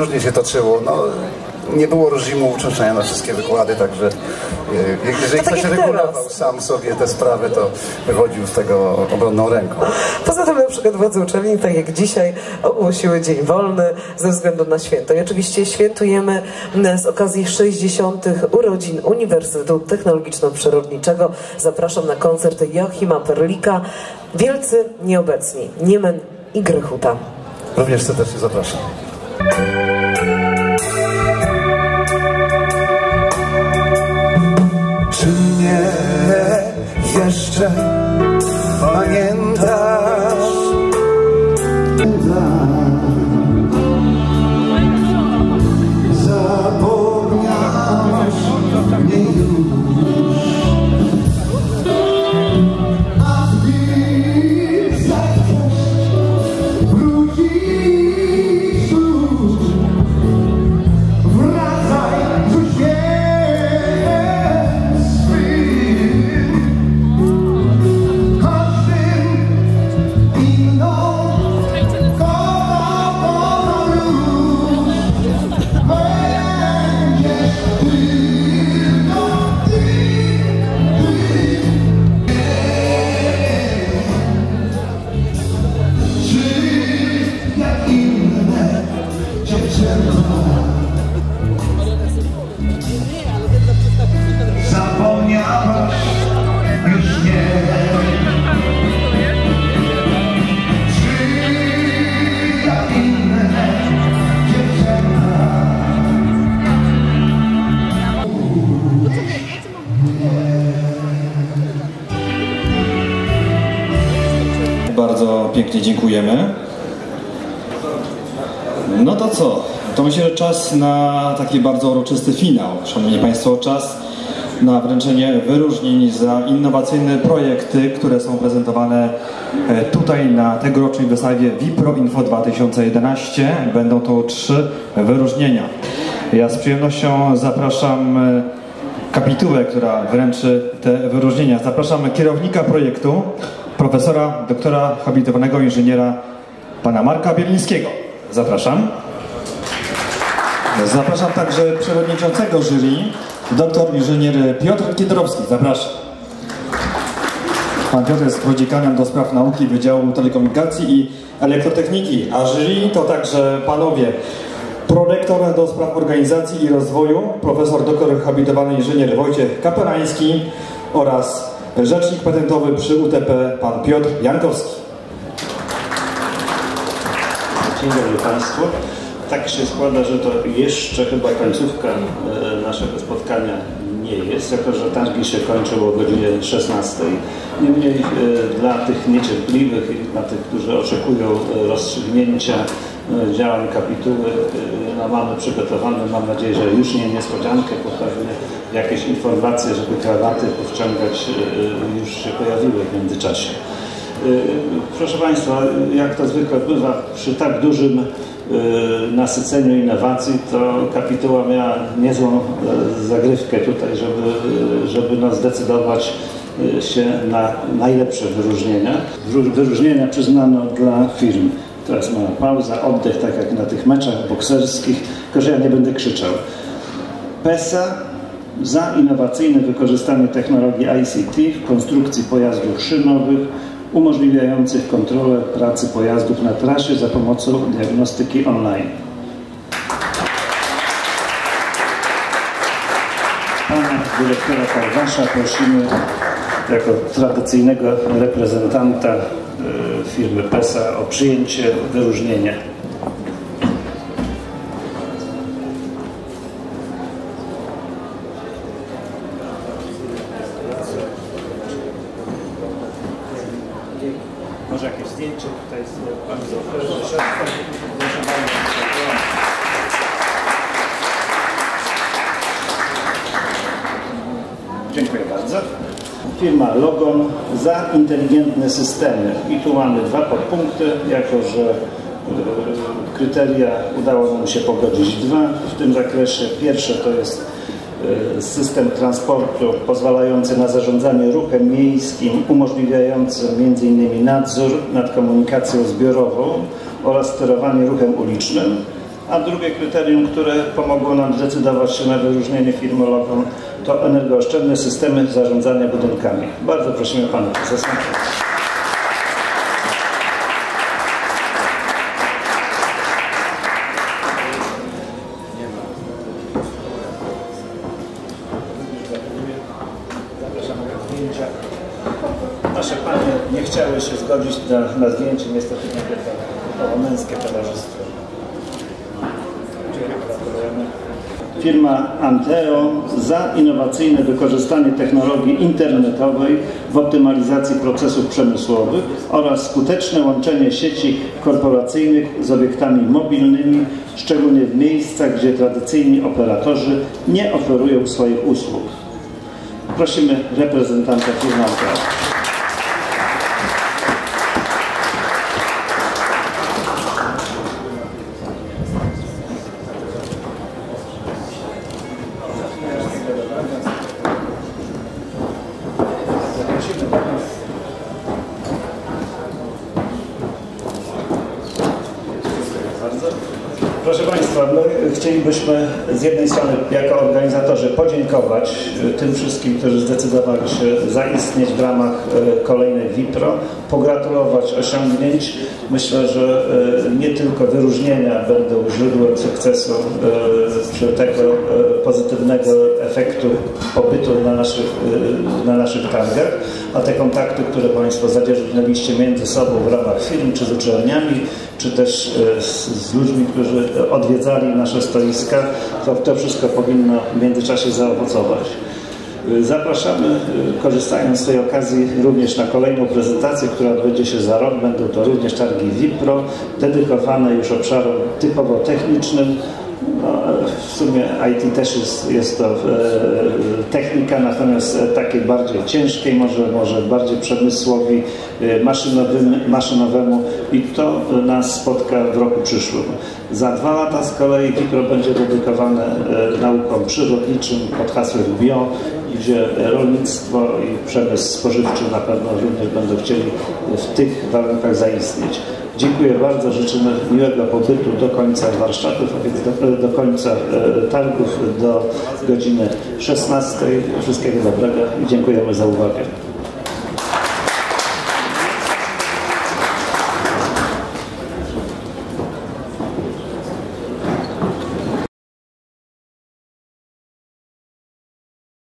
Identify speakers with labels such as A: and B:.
A: różnie się toczyło. No, nie było reżimu uczęszczania na wszystkie wykłady, także e, jeżeli
B: To tak
A: ktoś
B: jak
A: regulował
B: teraz.
A: sam sobie te sprawy, to wychodził z tego obronną ręką.
B: Poza tym na przykład władze uczelni, tak jak dzisiaj, ogłosiły dzień wolny ze względu na święto. I oczywiście świętujemy z okazji 60. urodzin Uniwersytetu Technologiczno-Przyrodniczego. Zapraszam na koncert Joachima Perlika, Wielcy Nieobecni, Niemen i Grychuta.
A: Również serdecznie zapraszam. Czy mnie jeszcze pamiętasz?
C: Pięknie dziękujemy. No to co? To myślę, że czas na taki bardzo uroczysty finał. Szanowni Państwo, czas na wręczenie wyróżnień za innowacyjne projekty, które są prezentowane e, tutaj na tegorocznej wystawie Vipro Info 2011. Będą to trzy wyróżnienia. Ja z przyjemnością zapraszam e, kapitułę, która wręczy te wyróżnienia. Zapraszam kierownika projektu, profesora, doktora habilitowanego inżyniera, pana Marka Bielińskiego. Zapraszam. Zapraszam także przewodniczącego jury, doktor inżynier Piotr Kiedrowski. Zapraszam. Pan Piotr jest prodziekanem do spraw nauki Wydziału Telekomunikacji i Elektrotechniki, a jury to także panowie prorektor do spraw organizacji i rozwoju, profesor doktor habilitowany inżynier Wojciech Kapelański oraz rzecznik patentowy przy UTP pan Piotr Jankowski.
D: Dzień dobry Państwu. Tak się składa, że to jeszcze chyba końcówka e, naszego spotkania nie jest, jako że targi się kończą o godzinie 16. Niemniej e, dla tych niecierpliwych i dla tych, którzy oczekują e, rozstrzygnięcia e, działań kapituły, e, no mamy przygotowane, mam nadzieję, że już nie niespodziankę, bo pewnie jakieś informacje, żeby krawaty powciągać e, już się pojawiły w międzyczasie. Proszę Państwa, jak to zwykle bywa przy tak dużym nasyceniu innowacji, to kapituła miała niezłą zagrywkę tutaj, żeby, żeby no, zdecydować się na najlepsze wyróżnienia. Wyró- Wyróżnienia przyznano dla firm. Teraz mała pauza, oddech, tak jak na tych meczach bokserskich, tylko że ja nie będę krzyczał. PESA za innowacyjne wykorzystanie technologii ICT w konstrukcji pojazdów szynowych umożliwiających kontrolę pracy pojazdów na trasie za pomocą diagnostyki online. Pana dyrektora Karwasza prosimy jako tradycyjnego reprezentanta firmy PESA o przyjęcie wyróżnienia. Może jakieś zdjęcie. Dziękuję bardzo. Firma Logon za inteligentne systemy. I tu mamy dwa podpunkty, jako że e, kryteria udało nam się pogodzić dwa w tym zakresie. Pierwsze to jest e, system transportu pozwalający na zarządzanie ruchem miejskim, umożliwiający m.in. nadzór nad komunikacją zbiorową oraz sterowanie ruchem ulicznym. A drugie kryterium, które pomogło nam zdecydować się na wyróżnienie firmy Lokon, to energooszczędne systemy zarządzania budynkami. Bardzo prosimy Pana Prezesa. Nasze panie nie chciały się zgodzić na, na zdjęcie, niestety nie to, to męskie towarzystwo. Dziękuję, gratulujemy. Firma Anteo za innowacyjne wykorzystanie technologii internetowej w optymalizacji procesów przemysłowych oraz skuteczne łączenie sieci korporacyjnych z obiektami mobilnymi, szczególnie w miejscach, gdzie tradycyjni operatorzy nie oferują swoich usług. Prosimy reprezentanta firmy Anteo. Bardzo. Proszę Państwa, my chcielibyśmy z jednej strony jako organizatorzy podziękować e, tym wszystkim, którzy zdecydowali się zaistnieć w ramach e, kolejnej WIPRO, pogratulować osiągnięć. Myślę, że e, nie tylko wyróżnienia będą źródłem sukcesu czy tego pozytywnego efektu pobytu na naszych, na naszych targach, a te kontakty, które Państwo zadzierżnęliście między sobą w ramach firm czy z uczelniami, czy też z ludźmi, którzy odwiedzali nasze stoiska, to, to wszystko powinno w międzyczasie zaowocować. Zapraszamy, korzystając z tej okazji, również na kolejną prezentację, która odbędzie się za rok. Będą to również targi WIPRO, dedykowane już obszarom typowo technicznym. No, w sumie IT też jest, jest to e, technika, natomiast takiej bardziej ciężkiej, może, może bardziej przemysłowi, e, maszynowemu i to nas spotka w roku przyszłym. Za dwa lata z kolei WIPRO będzie dedykowane e, naukom przyrodniczym pod hasłem bio, gdzie rolnictwo i przemysł spożywczy na pewno również będą chcieli w tych warunkach zaistnieć. Dziękuję bardzo, życzymy miłego pobytu do końca warsztatów, a więc do, do końca e, targów, do godziny 16. Wszystkiego dobrego i dziękujemy za uwagę.